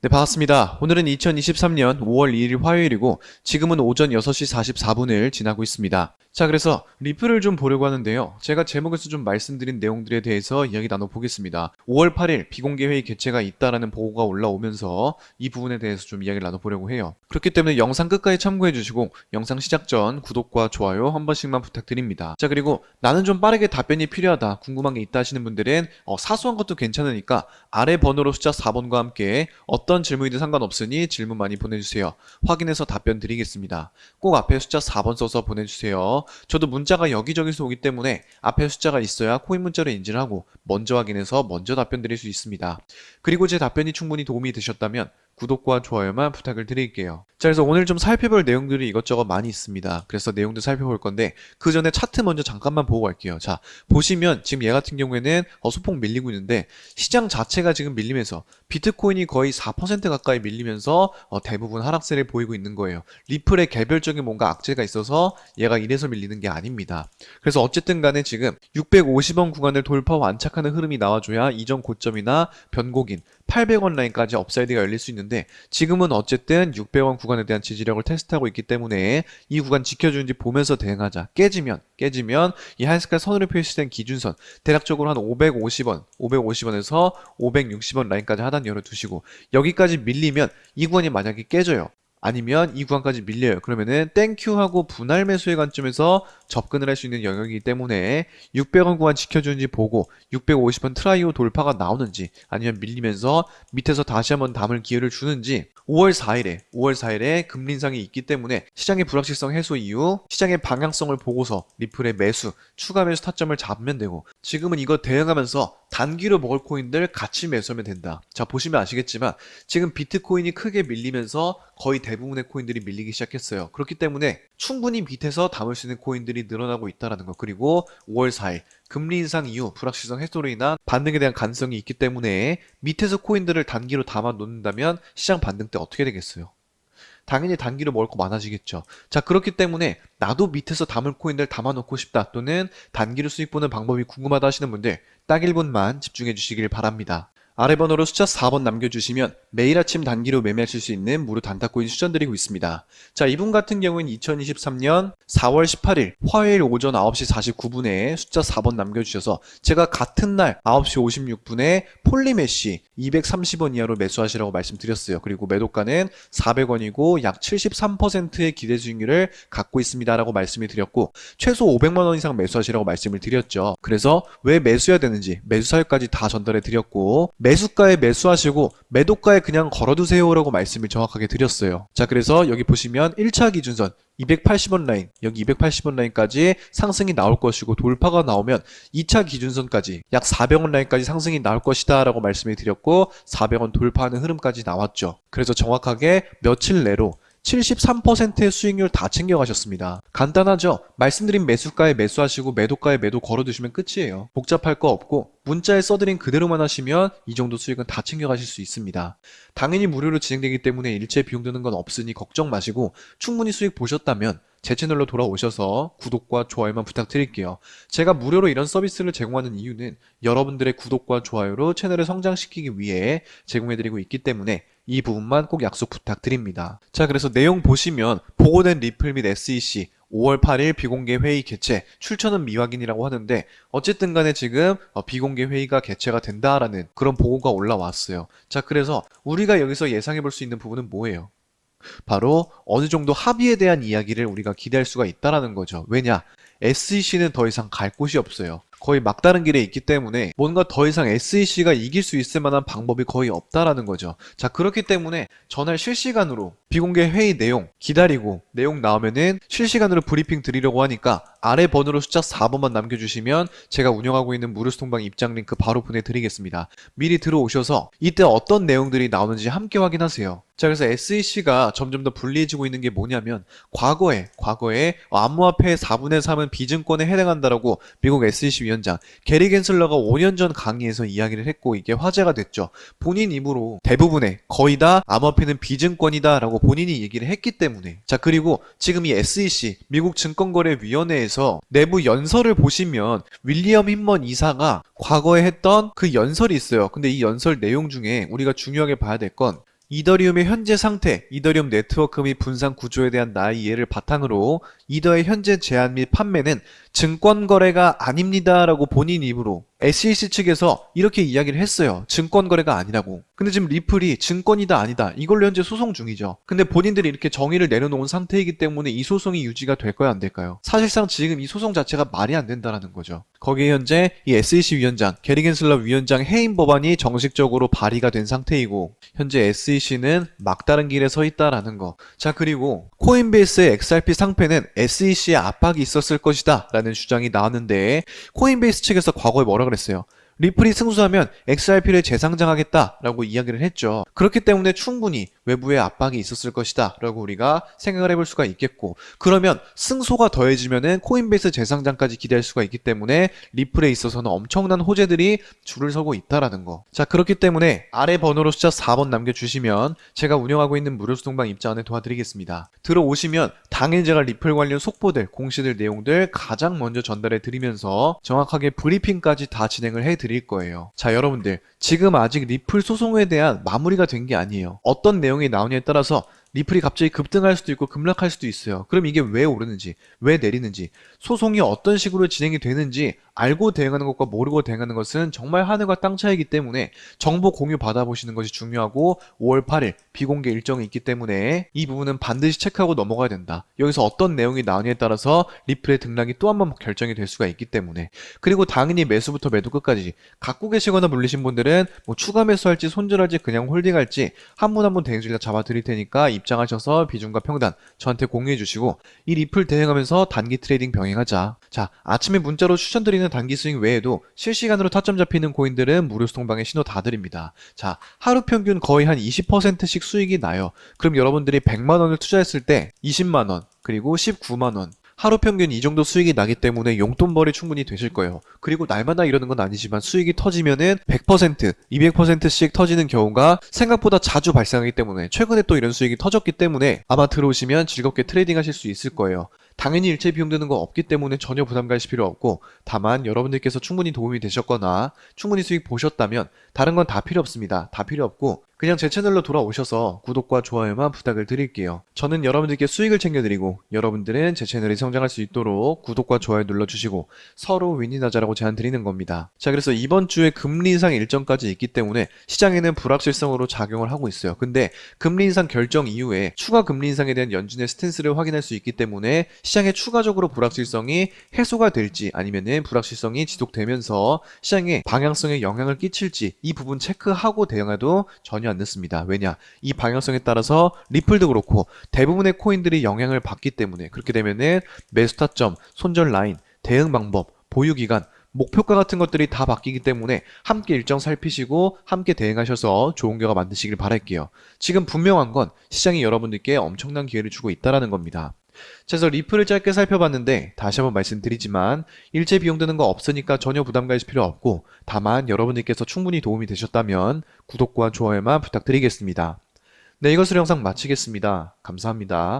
네, 반갑습니다. 오늘은 2023년 5월 2일 화요일이고 지금은 오전 6시 44분을 지나고 있습니다. 자, 그래서 리플을 좀 보려고 하는데요. 제가 제목에서 좀 말씀드린 내용들에 대해서 이야기 나눠보겠습니다. 5월 8일 비공개 회의 개최가 있다라는 보고가 올라오면서 이 부분에 대해서 좀 이야기를 나눠보려고 해요. 그렇기 때문에 영상 끝까지 참고해 주시고 영상 시작 전 구독과 좋아요 한 번씩만 부탁드립니다. 자, 그리고 나는 좀 빠르게 답변이 필요하다, 궁금한 게 있다 하시는 분들은 어, 사소한 것도 괜찮으니까 아래 번호로 숫자 4번과 함께 어떤 질문이든 상관없으니 질문 많이 보내주세요. 확인해서 답변 드리겠습니다. 꼭 앞에 숫자 4번 써서 보내주세요. 저도 문자가 여기저기서 오기 때문에 앞에 숫자가 있어야 코인 문자로 인지를 하고 먼저 확인해서 먼저 답변 드릴 수 있습니다. 그리고 제 답변이 충분히 도움이 되셨다면 구독과 좋아요만 부탁을 드릴게요. 자, 그래서 오늘 좀 살펴볼 내용들이 이것저것 많이 있습니다. 그래서 내용도 살펴볼 건데 그 전에 차트 먼저 잠깐만 보고 갈게요. 자, 보시면 지금 얘 같은 경우에는 어, 소폭 밀리고 있는데 시장 자체가 지금 밀리면서 비트코인이 거의 4% 가까이 밀리면서 어, 대부분 하락세를 보이고 있는 거예요. 리플의 개별적인 뭔가 악재가 있어서 얘가 이래서 밀리는 게 아닙니다. 그래서 어쨌든 간에 지금 650원 구간을 돌파 완착하는 흐름이 나와줘야 이전 고점이나 변곡인 800원 라인까지 업사이드가 열릴 수 있는데 지금은 어쨌든 600원 구간에 대한 지지력을 테스트하고 있기 때문에 이 구간 지켜주는지 보면서 대응하자. 깨지면 깨지면 이 하이스칼 선으로 표시된 기준선 대략적으로 한 550원, 550원에서 560원 라인까지 하단 열어 두시고 여기까지 밀리면 이 구간이 만약에 깨져요. 아니면 이 구간까지 밀려요. 그러면은 땡큐하고 분할 매수의 관점에서 접근을 할 수 있는 영역이기 때문에 600원 구간 지켜주는지 보고 650원 트라이오 돌파가 나오는지 아니면 밀리면서 밑에서 다시 한번 담을 기회를 주는지 5월 4일에 5월 4일에 금리 인상이 있기 때문에 시장의 불확실성 해소 이후 시장의 방향성을 보고서 리플의 매수 추가 매수 타점을 잡으면 되고 지금은 이거 대응하면서 단기로 먹을 코인들 같이 매수하면 된다. 자 보시면 아시겠지만 지금 비트코인이 크게 밀리면서 거의 대부분의 코인들이 밀리기 시작했어요. 그렇기 때문에 충분히 밑에서 담을 수 있는 코인들이 늘어나고 있다라는 거. 그리고 5월 4일 금리 인상 이후 불확실성 해소로 인한 반등에 대한 가능성이 있기 때문에 밑에서 코인들을 단기로 담아 놓는다면 시장 반등 때 어떻게 되겠어요? 당연히 단기로 먹을 거 많아지겠죠. 자, 그렇기 때문에 나도 밑에서 담을 코인들 담아놓고 싶다 또는 단기로 수익 보는 방법이 궁금하다 하시는 분들 딱 1분만 집중해 주시길 바랍니다. 아래 번호로 숫자 4번 남겨주시면 매일 아침 단기로 매매하실 수 있는 무료 단타코인 추천드리고 있습니다. 자, 이분 같은 경우는 2023년 4월 18일 화요일 오전 9시 49분에 숫자 4번 남겨주셔서 제가 같은 날 9시 56분에 폴리메시 230원 이하로 매수하시라고 말씀드렸어요. 그리고 매도가는 400원이고 약 73%의 기대 수익률을 갖고 있습니다라고 말씀을 드렸고 최소 500만 원 이상 매수하시라고 말씀을 드렸죠. 그래서 왜 매수해야 되는지 매수 사유까지 다 전달해 드렸고 매수가에 매수하시고 매도가에 그냥 걸어두세요라고 말씀을 정확하게 드렸어요. 자, 그래서 여기 보시면 1차 기준선 280원 라인, 여기 280원 라인까지 상승이 나올 것이고 돌파가 나오면 2차 기준선까지 약 400원 라인까지 상승이 나올 것이다 라고 말씀을 드렸고 400원 돌파하는 흐름까지 나왔죠. 그래서 정확하게 며칠 내로 73%의 수익률 다 챙겨가셨습니다. 간단하죠? 말씀드린 매수가에 매수하시고 매도가에 매도 걸어두시면 끝이에요. 복잡할 거 없고 문자에 써드린 그대로만 하시면 이 정도 수익은 다 챙겨가실 수 있습니다. 당연히 무료로 진행되기 때문에 일체 비용 드는 건 없으니 걱정 마시고 충분히 수익 보셨다면 제 채널로 돌아오셔서 구독과 좋아요만 부탁드릴게요. 제가 무료로 이런 서비스를 제공하는 이유는 여러분들의 구독과 좋아요로 채널을 성장시키기 위해 제공해드리고 있기 때문에 이 부분만 꼭 약속 부탁드립니다. 자, 그래서 내용 보시면 보고된 리플 및 SEC 5월 8일 비공개 회의 개최, 출처는 미확인이라고 하는데 어쨌든 간에 지금 어, 비공개 회의가 개최가 된다라는 그런 보고가 올라왔어요. 자, 그래서 우리가 여기서 예상해 볼 수 있는 부분은 뭐예요? 바로 어느 정도 합의에 대한 이야기를 우리가 기대할 수가 있다라는 거죠. 왜냐? SEC는 더 이상 갈 곳이 없어요. 거의 막다른 길에 있기 때문에 뭔가 더 이상 SEC가 이길 수 있을 만한 방법이 거의 없다라는 거죠. 자, 그렇기 때문에 전날 실시간으로 비공개 회의 내용 기다리고 내용 나오면은 실시간으로 브리핑 드리려고 하니까 아래 번호로 숫자 4번만 남겨주시면 제가 운영하고 있는 무료스통방 입장 링크 바로 보내드리겠습니다. 미리 들어오셔서 이때 어떤 내용들이 나오는지 함께 확인하세요. 자, 그래서 SEC가 점점 더 불리해지고 있는 게 뭐냐면 과거에 과거에 암호화폐 4분의 3은 비증권에 해당한다라고 미국 SEC 위원장 게리 겐슬러가 5년 전 강의에서 이야기를 했고 이게 화제가 됐죠. 본인 입으로 대부분의 거의 다 암호화폐는 비증권이다라고 본인이 얘기를 했기 때문에 자 그리고 지금 이 SEC 미국 증권거래위원회에서 내부 연설을 보시면 윌리엄 힌먼 이사가 과거에 했던 그 연설이 있어요. 근데 이 연설 내용 중에 우리가 중요하게 봐야 될 건 이더리움의 현재 상태, 이더리움 네트워크 및 분산 구조에 대한 나의 이해를 바탕으로 이더의 현재 제한 및 판매는 증권 거래가 아닙니다라고 본인 입으로 SEC 측에서 이렇게 이야기를 했어요. 증권 거래가 아니라고. 근데 지금 리플이 증권이다 아니다 이걸로 현재 소송 중이죠. 근데 본인들이 이렇게 정의를 내려놓은 상태이기 때문에 이 소송이 유지가 될까요 안 될까요? 사실상 지금 이 소송 자체가 말이 안 된다라는 거죠. 거기에 현재 이 SEC 위원장, 게리 겐슬러 위원장 해임 법안이 정식적으로 발의가 된 상태이고 현재 SEC는 막다른 길에 서 있다라는 거. 자 그리고 코인베이스의 XRP 상패는 SEC의 압박이 있었을 것이다 라는 주장이 나왔는데 코인베이스 측에서 과거에 뭐라 그랬어요? 리플이 승수하면 XRP를 재상장하겠다라고 이야기를 했죠. 그렇기 때문에 충분히 외부의 압박이 있었을 것이다 라고 우리가 생각을 해볼 수가 있겠고 그러면 승소가 더해지면은 코인베이스 재상장까지 기대할 수가 있기 때문에 리플에 있어서는 엄청난 호재들이 줄을 서고 있다라는 거. 자 그렇기 때문에 아래 번호로 숫자 4번 남겨주시면 제가 운영하고 있는 무료 소통방 입장을 도와드리겠습니다. 들어오시면 당일 제가 리플 관련 속보들, 공시들 내용들 가장 먼저 전달해 드리면서 정확하게 브리핑까지 다 진행을 해 드릴 거예요. 자 여러분들 지금 아직 리플 소송에 대한 마무리가 된 게 아니에요. 어떤 내용이 나오냐에 따라서 리플이 갑자기 급등할 수도 있고 급락할 수도 있어요. 그럼 이게 왜 오르는지, 왜 내리는지, 소송이 어떤 식으로 진행이 되는지 알고 대응하는 것과 모르고 대응하는 것은 정말 하늘과 땅 차이기 때문에 정보 공유 받아보시는 것이 중요하고 5월 8일 비공개 일정이 있기 때문에 이 부분은 반드시 체크하고 넘어가야 된다. 여기서 어떤 내용이 나오냐에 따라서 리플의 등락이 또 한 번 결정이 될 수가 있기 때문에 그리고 당연히 매수부터 매도 끝까지 갖고 계시거나 물리신 분들은 뭐 추가 매수할지 손절할지 그냥 홀딩할지 한 분 한 분 대행주를 다 잡아 드릴 테니까 입장하셔서 비중과 평단 저한테 공유해 주시고 이 리플 대응하면서 단기 트레이딩 병행하자. 자, 아침에 문자로 추천드리는 단기 스윙 외에도 실시간으로 타점 잡히는 코인들은 무료 소통방에 신호 다 드립니다. 자, 하루 평균 거의 한 20%씩 수익이 나요. 그럼 여러분들이 100만 원을 투자했을 때 20만 원, 그리고 19만 원, 하루 평균 이 정도 수익이 나기 때문에 용돈벌이 충분히 되실 거예요. 그리고 날마다 이러는 건 아니지만 수익이 터지면은 100%, 200%씩 터지는 경우가 생각보다 자주 발생하기 때문에 최근에 또 이런 수익이 터졌기 때문에 아마 들어오시면 즐겁게 트레이딩 하실 수 있을 거예요. 당연히 일체 비용 드는 거 없기 때문에 전혀 부담 가실 필요 없고 다만 여러분들께서 충분히 도움이 되셨거나 충분히 수익 보셨다면 다른 건 다 필요 없습니다. 다 필요 없고 그냥 제 채널로 돌아오셔서 구독과 좋아요만 부탁을 드릴게요. 저는 여러분들께 수익을 챙겨드리고 여러분들은 제 채널이 성장할 수 있도록 구독과 좋아요 눌러주시고 서로 윈윈하자라고 제안 드리는 겁니다. 자 그래서 이번 주에 금리 인상 일정까지 있기 때문에 시장에는 불확실성으로 작용을 하고 있어요. 근데 금리 인상 결정 이후에 추가 금리 인상에 대한 연준의 스탠스를 확인할 수 있기 때문에 시장에 추가적으로 불확실성이 해소가 될지 아니면은 불확실성이 지속되면서 시장에 방향성에 영향을 끼칠지 이 부분 체크하고 대응해도 전혀 안 늦습니다. 왜냐? 이 방향성에 따라서 리플도 그렇고 대부분의 코인들이 영향을 받기 때문에 그렇게 되면은 매수 타점, 손절 라인, 대응 방법, 보유 기간 목표가 같은 것들이 다 바뀌기 때문에 함께 일정 살피시고 함께 대응하셔서 좋은 결과 만드시길 바랄게요. 지금 분명한 건 시장이 여러분들께 엄청난 기회를 주고 있다라는 겁니다. 자, 그래서 리플을 짧게 살펴봤는데 다시 한번 말씀드리지만 일체 비용 드는 거 없으니까 전혀 부담 가실 필요 없고 다만 여러분들께서 충분히 도움이 되셨다면 구독과 좋아요만 부탁드리겠습니다. 네, 이것으로 영상 마치겠습니다. 감사합니다.